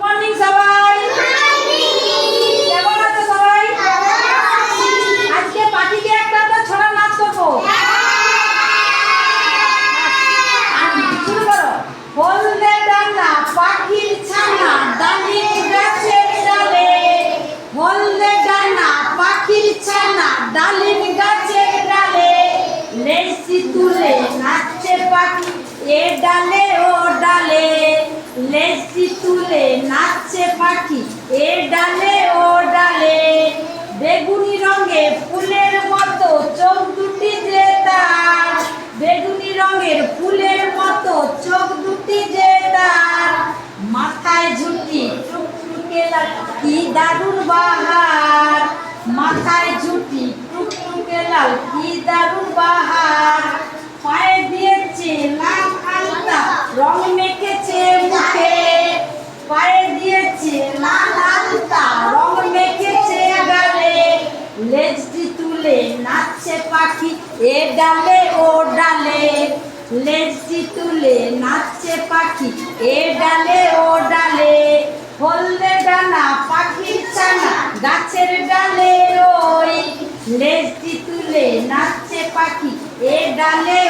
Morning সবাই। কেমন আছো সবাই? আজকে পার্টিতে একটা তো ছড়া নাচ করব। শুরু করো। হলদে ডানা পাখির ছানা ডালিম গাছের ডালে। হলদে ডানা পাখির ছানা ডালিম গাছের ডালে। লেসি তুলে নাচছে পাখি এ ডালে ও ডালে লেসি তুলে নাচছে পাখি, এ ডালে, ও ডালে। বেগুনি রঙে ফুলের মতো চোখ দুটি যে তার। বেগুনি রঙের ফুলের মতো চোখ দুটি যে তার। মাথায় ঝুঁটি টুকটুকে কি দারুণ বাহার। মাথায় ঝুঁটি টুকটুকে লাল, কি দারুণ বাহার। নাচছে পাখি, এ ডালে, ও ডালে। লেজটি তুলে নাচছে পাখি, এ ডালে, ও ডালে। হলদে ডানা পাখির ছানা, গাছের ডালে ওই লেজটি তুলে নাচছে পাখি, এ ডালে ডালে